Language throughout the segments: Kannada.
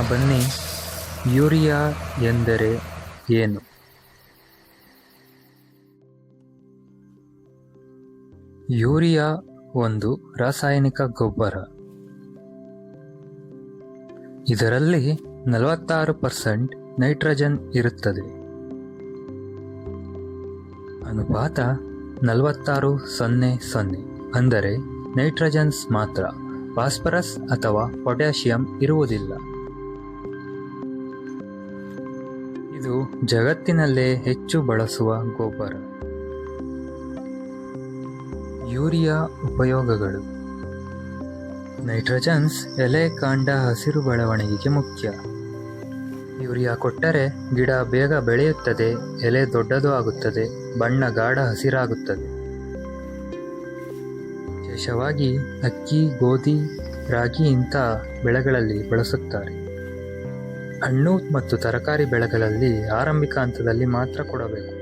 ಬನ್ನಿ. ಯೂರಿಯಾ ಎಂದರೆ ಏನು? ಯೂರಿಯಾ ಒಂದು ರಾಸಾಯನಿಕ ಗೊಬ್ಬರ. ಇದರಲ್ಲಿ ನಲವತ್ತಾರು ಪರ್ಸೆಂಟ್ ನೈಟ್ರೋಜನ್ ಇರುತ್ತದೆ. ಅನುಪಾತ ನಲವತ್ತಾರು ಸೊನ್ನೆ ಸೊನ್ನೆ ಅಂದರೆ ನೈಟ್ರೋಜನ್ಸ್ ಮಾತ್ರ. ಫಾಸ್ಫರಸ್ ಅಥವಾ ಪೊಟ್ಯಾಷಿಯಂ ಇರುವುದಿಲ್ಲ. ಇದು ಜಗತ್ತಿನಲ್ಲೇ ಹೆಚ್ಚು ಬಳಸುವ ಗೊಬ್ಬರ ಯೂರಿಯಾ ಉಪಯೋಗಗಳು. ನೈಟ್ರೋಜನ್ಸ್ ಎಲೆ ಕಾಂಡ ಹಸಿರು ಬೆಳವಣಿಗೆಗೆ ಮುಖ್ಯ. ಯೂರಿಯಾ ಕೊಟ್ಟರೆ ಗಿಡ ಬೇಗ ಬೆಳೆಯುತ್ತದೆ, ಎಲೆ ದೊಡ್ಡದು ಆಗುತ್ತದೆ, ಬಣ್ಣ ಗಾಢ ಹಸಿರಾಗುತ್ತದೆ. ವಿಶೇಷವಾಗಿ ಅಕ್ಕಿ, ಗೋಧಿ, ರಾಗಿ ಇಂಥ ಬೆಳೆಗಳಲ್ಲಿ ಬಳಸುತ್ತಾರೆ. ಹಣ್ಣು ಮತ್ತು ತರಕಾರಿ ಬೆಳೆಗಳಲ್ಲಿ ಆರಂಭಿಕ ಹಂತದಲ್ಲಿ ಮಾತ್ರ ಕೊಡಬೇಕು.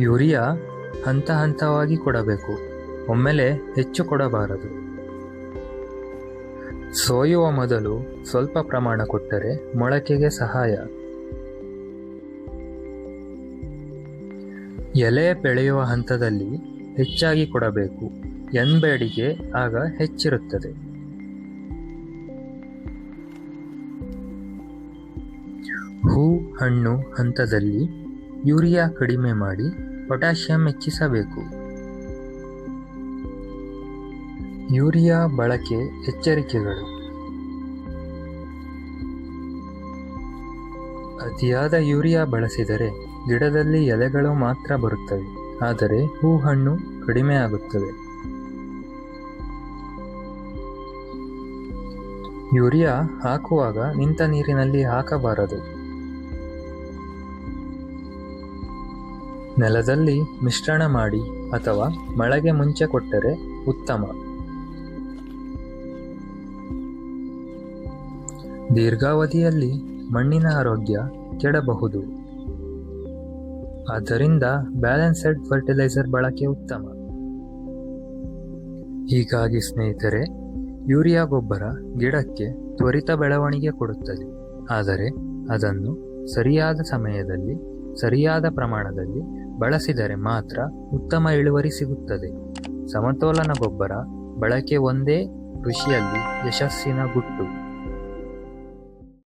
ಯೂರಿಯಾ ಹಂತ ಹಂತವಾಗಿ ಕೊಡಬೇಕು. ಒಮ್ಮೆಲೆ ಹೆಚ್ಚು ಕೊಡಬಾರದು. ಸೋಯುವ ಮೊದಲು ಸ್ವಲ್ಪ ಪ್ರಮಾಣ ಕೊಟ್ಟರೆ ಮೊಳಕೆಗೆ ಸಹಾಯ. ಎಲೆ ಬೆಳೆಯುವ ಹಂತದಲ್ಲಿ ಹೆಚ್ಚಾಗಿ ಕೊಡಬೇಕು. ಎನ್ಬೇಡಿಗೆ ಆಗ ಹೆಚ್ಚಿರುತ್ತದೆ. ಹೂ ಹಣ್ಣು ಹಂತದಲ್ಲಿ ಯೂರಿಯಾ ಕಡಿಮೆ ಮಾಡಿ ಪೊಟ್ಯಾಷಿಯಂ ಹೆಚ್ಚಿಸಬೇಕು. ಯೂರಿಯಾ ಬಳಕೆ ಎಚ್ಚರಿಕೆಗಳು. ಅತಿಯಾದ ಯೂರಿಯಾ ಬಳಸಿದರೆ ಗಿಡದಲ್ಲಿ ಎಲೆಗಳು ಮಾತ್ರ ಬರುತ್ತವೆ, ಆದರೆ ಹೂ ಹಣ್ಣು ಕಡಿಮೆ ಆಗುತ್ತವೆ. ಯೂರಿಯಾ ಹಾಕುವಾಗ ನಿಂತ ನೀರಿನಲ್ಲಿ ಹಾಕಬಾರದು. ನೆಲದಲ್ಲಿ ಮಿಶ್ರಣ ಮಾಡಿ ಅಥವಾ ಮಳೆಗೆ ಮುಂಚೆ ಕೊಟ್ಟರೆ ಉತ್ತಮ. ದೀರ್ಘಾವಧಿಯಲ್ಲಿ ಮಣ್ಣಿನ ಆರೋಗ್ಯ ಕೆಡಬಹುದು. ಆದ್ದರಿಂದ ಬ್ಯಾಲೆನ್ಸೆಡ್ ಫರ್ಟಿಲೈಸರ್ ಬಳಕೆ ಉತ್ತಮ. ಹೀಗಾಗಿ ಸ್ನೇಹಿತರೆ, ಯೂರಿಯಾ ಗೊಬ್ಬರ ಗಿಡಕ್ಕೆ ತ್ವರಿತ ಬೆಳವಣಿಗೆ ಕೊಡುತ್ತದೆ. ಆದರೆ ಅದನ್ನು ಸರಿಯಾದ ಸಮಯದಲ್ಲಿ, ಸರಿಯಾದ ಪ್ರಮಾಣದಲ್ಲಿ ಬಳಸಿದರೆ ಮಾತ್ರ ಉತ್ತಮ ಇಳುವರಿ ಸಿಗುತ್ತದೆ. ಸಮತೋಲನ ಗೊಬ್ಬರ ಬಳಕೆ ಒಂದೇ ಕೃಷಿಯಲ್ಲಿ ಯಶಸ್ಸಿನ ಗುಟ್ಟು.